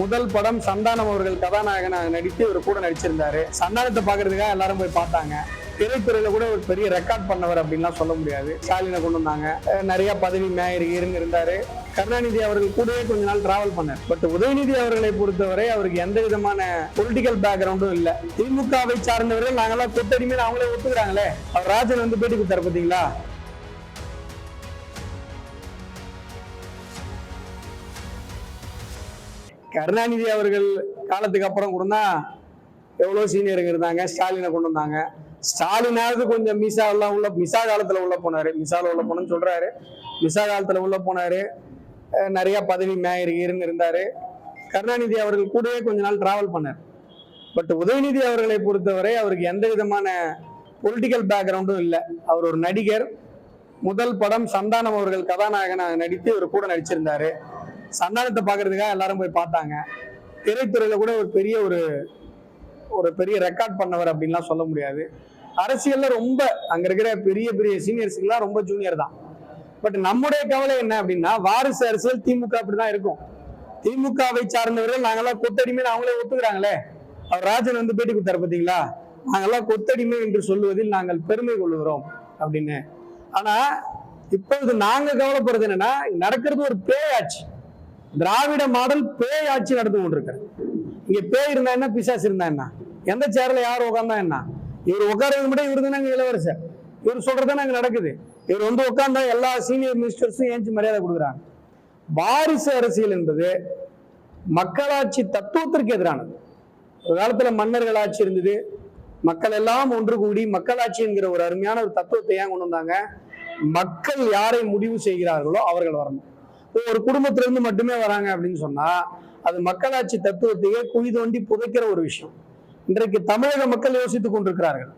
முதல் படம் சந்தானம் அவர்கள் கதாநாயகனாக நடித்து இவர் கூட நடிச்சிருந்தாரு. சந்தானத்தை பாக்குறதுக்காக எல்லாரும் போய் பார்த்தாங்க. திரைத்துறையில கூட ஒரு பெரிய ரெக்கார்ட் பண்ணவர் அப்படின்லாம் சொல்ல முடியாது. ஸ்டாலினை கொண்டு வந்தாங்க. நிறைய பதவி மேயர் இருங்க இருந்தாரு. கருணாநிதி அவர்கள் கூடவே கொஞ்ச நாள் டிராவல் பண்ணார். பட் உதயநிதி அவர்களை பொறுத்தவரை அவருக்கு எந்த விதமான பொலிட்டிக்கல் பேக்ரவுண்டும் இல்ல. திமுகவை சார்ந்தவர்கள் நாங்கெல்லாம் கொத்தடிமையில் அவங்களே ஒத்துக்கிறாங்களே. அவர் ராஜன் வந்து பேட்டி கொடுத்தாரு பாத்தீங்களா? கருணாநிதி அவர்கள் காலத்துக்கு அப்புறம் கூட தான் எவ்வளோ சீனியருங்க இருந்தாங்க ஸ்டாலினை கொண்டு வந்தாங்க. ஸ்டாலினாவது கொஞ்சம் மிசா எல்லாம் உள்ள மிசா காலத்தில் உள்ள போனார். மிசாவில் உள்ள போனோன்னு சொல்கிறாரு மிசா காலத்தில் உள்ள போனார். நிறையா பதவி மேயர் இருந்து கருணாநிதி அவர்கள் கூடவே கொஞ்ச நாள் ட்ராவல் பண்ணார். பட் உதயநிதி அவர்களை பொறுத்தவரை அவருக்கு எந்த விதமான பொலிட்டிக்கல் பேக்ரவுண்டும் இல்லை. அவர் ஒரு நடிகர். முதல் படம் சந்தானம் அவர்கள் கதாநாயகனாக நடித்து இவர் கூட நடிச்சிருந்தாரு. சந்தானத்தை பார்க்கறதுக்காக எல்லாரும் போய் பார்த்தாங்க. திரைத்துறையில கூட ஒரு பெரிய ஒரு ஒரு பெரிய ரெக்கார்ட் பண்ணவர் அப்படின்லாம் சொல்ல முடியாது. அரசியல்ல ரொம்ப அங்க இருக்கிற பெரிய பெரிய சீனியர்ஸுக்கெல்லாம் ரொம்ப ஜூனியர் தான். பட் நம்முடைய கவலை என்ன அப்படின்னா வாரிசு அரசியல் திமுக அப்படிதான் இருக்கும். திமுகவை சார்ந்தவர்கள் நாங்கெல்லாம் கொத்தடிமைன்னு அவங்களே ஒத்துக்கிறாங்களே. அவர் ராஜன் வந்து பேட்டி கொடுத்தாரு பார்த்தீங்களா நாங்கெல்லாம் கொத்தடிமை என்று சொல்லுவதில் நாங்கள் பெருமை கொள்கிறோம் அப்படின்னு. ஆனா இப்பொழுது நாங்க கவலைப்படுறது என்னன்னா நடக்கிறது ஒரு பேயாச்சு. திராவிட மாடல் பேய் ஆட்சி நடந்து கொண்டிருக்கிறது. இங்க பேய் இருந்தா என்ன பிசாசு இருந்தா என்ன? எந்த சேர்ல யார் உட்கார்ந்தா என்ன? இவர் உட்கார்றது மட்டும் இவரு தானே இளவரசர். இவர் சொல்றதுதானே அங்க நடக்குது. இவர் வந்து உட்கார்ந்தா எல்லா சீனியர் மினிஸ்டர்ஸும் ஏஞ்சி மரியாதை கொடுக்குறாங்க. வாரிசு அரசியல் என்பது மக்களாட்சி தத்துவத்திற்கு எதிரானது. ஒரு காலத்துல மன்னர்கள் ஆட்சி இருந்தது. மக்கள் எல்லாம் ஒன்று கூடி மக்களாட்சி என்கிற ஒரு அருமையான ஒரு தத்துவத்தை ஏன் கொண்டு வந்தாங்க? மக்கள் யாரை முடிவு செய்கிறார்களோ அவர்கள் வரணும். ஒரு ஒரு குடும்பத்திலிருந்து மட்டுமே வராங்க அப்படின்னு சொன்னா அது மக்களாட்சி தத்துவத்தையே குழி தோண்டி புதைக்கிற ஒரு விஷயம். இன்றைக்கு தமிழக மக்கள் யோசித்துக் கொண்டிருக்கிறார்கள்.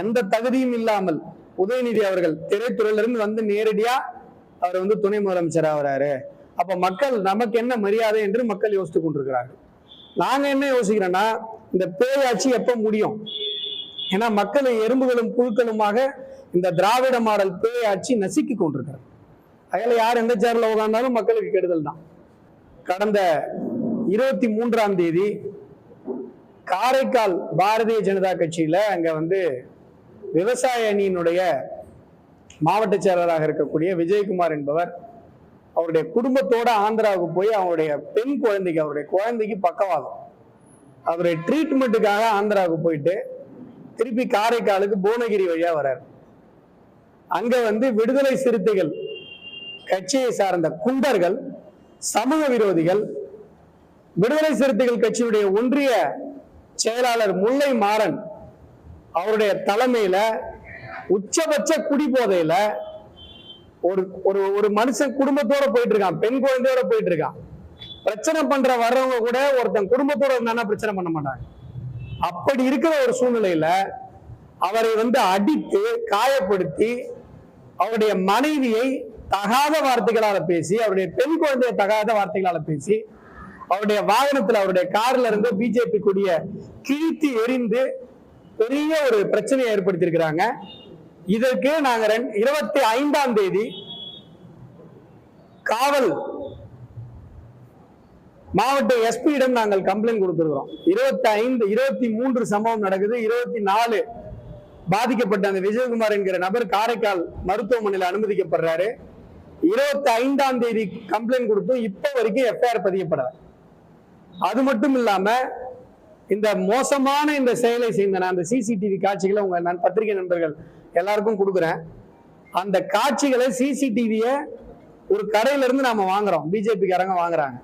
எந்த தகுதியும் இல்லாமல் உதயநிதி அவர்கள் திரைத்துறையிலிருந்து வந்து நேரடியா அவர் வந்து துணை முதலமைச்சர் ஆகிறாரு. அப்ப மக்கள் நமக்கு என்ன மரியாதை என்று மக்கள் யோசித்துக் கொண்டிருக்கிறார்கள். நாங்க என்ன யோசிக்கிறோம்னா இந்த பேயாட்சி எப்ப முடியும்? ஏன்னா மக்களை எறும்புகளும் புழுக்களுமாக இந்த திராவிட மாடல் பேயாட்சி நசுக்கி கொண்டிருக்கிறது. அதில் யார் எந்த சேர்ல உட்கார்ந்தாலும் மக்களுக்கு கெடுதல் தான். கடந்த இருபத்தி மூன்றாம் தேதி காரைக்கால் பாரதிய ஜனதா கட்சியில அங்க வந்து விவசாய அணியினுடைய மாவட்ட செயலராக இருக்கக்கூடிய விஜயகுமார் என்பவர் அவருடைய குடும்பத்தோட ஆந்திராவுக்கு போய் அவருடைய பெண் குழந்தைக்கு அவருடைய குழந்தைக்கு பக்கவாதம். அவருடைய ட்ரீட்மெண்ட்டுக்காக ஆந்திராவுக்கு போயிட்டு திருப்பி காரைக்காலுக்கு புவனகிரி வழியா வர்றார். அங்க வந்து விடுதலை சிறுத்தைகள் கட்சியை சார்ந்த குண்டர்கள் சமூக விரோதிகள் விடுதலை சிறுத்தைகள் கட்சியுடைய ஒன்றிய செயலாளர் முல்லை மாறன் அவருடைய தலைமையில உச்சபட்ச குடிபோதையில ஒரு ஒரு ஒரு மனுஷன் குடும்பத்தோட போயிட்டு இருக்கான் பெண் குழந்தையோட போயிட்டு இருக்கான் பிரச்சனை பண்ற வர்றவங்க கூட ஒருத்தன் குடும்பத்தோட இருந்தானா பிரச்சனை பண்ண மாட்டாங்க. அப்படி இருக்கிற ஒரு சூழ்நிலையில அவரை வந்து அடித்து காயப்படுத்தி அவருடைய மனைவியை தகாத வார்த்தைகளால பேசி அவருடைய பெண் குழந்தைய தகாத வார்த்தைகளால பேசி அவருடைய வாகனத்துல அவருடைய கார்ல இருந்து பிஜேபி கூடிய கிழித்து எரிந்து பெரிய ஒரு பிரச்சனையை ஏற்படுத்தியிருக்கிறாங்க. இதற்கு நாங்க ரெண்- இருபத்தி ஐந்தாம் தேதி காவல் மாவட்ட எஸ்பியிடம் நாங்கள் கம்ப்ளைண்ட் கொடுத்துருக்கிறோம். இருபத்தி ஐந்து இருபத்தி மூன்று சம்பவம் நடக்குது. இருபத்தி நாலு பாதிக்கப்பட்ட அந்த விஜயகுமார் என்கிற நபர் காரைக்கால் மருத்துவமனையில் அனுமதிக்கப்படுறாரு. இருபத்தி ஐந்தாம் தேதி கம்ப்ளைண்ட் கொடுத்தும் இப்ப வரைக்கும் எஃப்ஐஆர் பதியப்படல. அது மட்டும் இல்லாம இந்த மோசமான இந்த செயலை செய்த நான் அந்த சிசிடிவி காட்சிகளை உங்க நான் பத்திரிகை நண்பர்கள் எல்லாருக்கும் கொடுக்குறேன். அந்த காட்சிகளை சிசிடிவிய ஒரு கடையில இருந்து நாம வாங்குறோம். பிஜேபிக்காரங்க வாங்குறாங்க.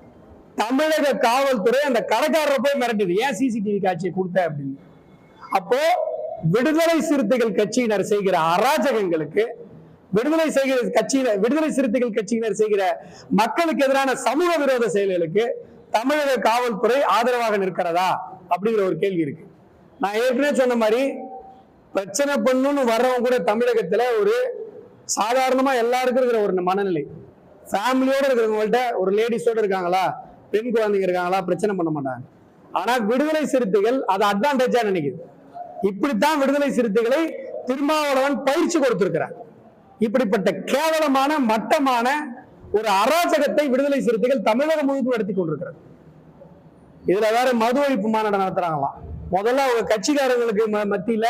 தமிழக காவல்துறை அந்த கடைக்காரரை போய் மிரட்டுது. ஏன் சிசிடிவி காட்சியை கொடுத்த அப்படின்னு? அப்போ விடுதலை சிறுத்தைகள் கட்சியினர் செய்கிற அராஜகங்களுக்கு விடுதலை செய்கிற கட்சியினர் விடுதலை சிறுத்தைகள் கட்சியினர் செய்கிற மக்களுக்கு எதிரான சமூக விரோத செயல்களுக்கு தமிழக காவல்துறை ஆதரவாக நிற்கிறதா? அப்படிங்கிற ஒரு கேள்வி இருக்கு. நான் ஏற்கனவே சொன்ன மாதிரி பிரச்சனை பண்ணுன்னு வர்றவங்க கூட தமிழகத்துல ஒரு சாதாரணமா எல்லாருக்கும் இருக்கிற ஒரு மனநிலை. ஃபேமிலியோட இருக்கிறவங்கள்ட்ட ஒரு லேடிஸோட இருக்காங்களா? பெண் குழந்தைங்க இருக்காங்களா? பிரச்சனை பண்ண மாட்டாங்க. ஆனா விடுதலை சிறுத்தைகள் அதை அட்வான்டேஜா நினைக்குது. இப்படித்தான் விடுதலை சிறுத்தைகளை திருமாவளவன் பயிற்சி கொடுத்திருக்கிறார். இப்படிப்பட்ட கேவலமான மட்டமான ஒரு அராஜகத்தை விடுதலை சிறுத்தைகள் தமிழகம் முழுக்க நடத்தி கொண்டிருக்கிறது. இதுல வேற மது ஒழிப்பு மாநாடு நடத்துறாங்களாம் முதல்ல அவங்க கட்சிக்காரர்களுக்கு ம- மத்தியில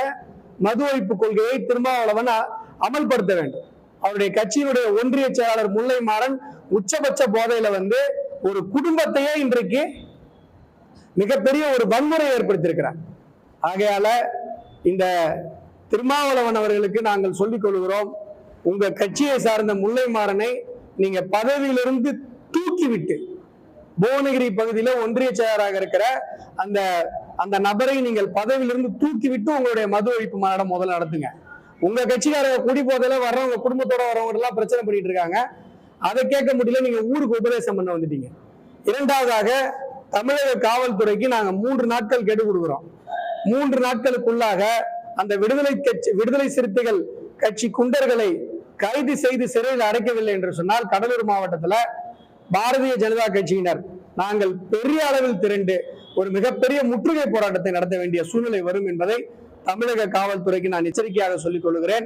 மது ஒழிப்பு கொள்கையை திருமாவளவன் அமல்படுத்த வேண்டும். அவருடைய கட்சியினுடைய ஒன்றிய செயலாளர் முல்லை மாறன் உச்சபட்ச போதையில வந்து ஒரு குடும்பத்தையே இன்றைக்கு மிகப்பெரிய ஒரு வன்முறை ஏற்படுத்தியிருக்கிறார். ஆகையால இந்த திருமாவளவன் அவர்களுக்கு நாங்கள் சொல்லிக் கொள்கிறோம் உங்க கட்சியை சார்ந்த முல்லை மாறனை நீங்க பதவியிலிருந்து தூக்கிவிட்டு புவனகிரி பகுதியில ஒன்றிய செயலராக இருக்கிற அந்த அந்த நபரை நீங்கள் பதவியிலிருந்து தூக்கிவிட்டு உங்களுடைய மது ஒழிப்பு மாநாடம் முதல்ல நடத்துங்க. உங்க கட்சிக்காரங்க குடி போதையில வர்றவங்க குடும்பத்தோட வர்றவங்க எல்லாம் பிரச்சனை பண்ணிட்டு இருக்காங்க. அதை கேட்க முடியல நீங்க ஊருக்கு உபதேசம் பண்ண வந்துட்டீங்க. இரண்டாவதாக தமிழக காவல்துறைக்கு நாங்க மூன்று நாட்கள் கெடு கொடுக்குறோம். மூன்று நாட்களுக்குள்ளாக அந்த விடுதலை கட்சி விடுதலை சிறுத்தைகள் கட்சி குண்டர்களை கைது செய்து சிறையில் அடைக்கவில்லை என்று சொன்னால் கடலூர் மாவட்டத்துல பாரதிய ஜனதா கட்சியினர் நாங்கள் பெரிய அளவில் திரண்டு ஒரு மிகப்பெரிய முற்றுகை போராட்டத்தை நடத்த வேண்டிய சூழ்நிலை வரும் என்பதை தமிழக காவல்துறைக்கு நான் எச்சரிக்கையாக சொல்லிக் கொள்கிறேன்.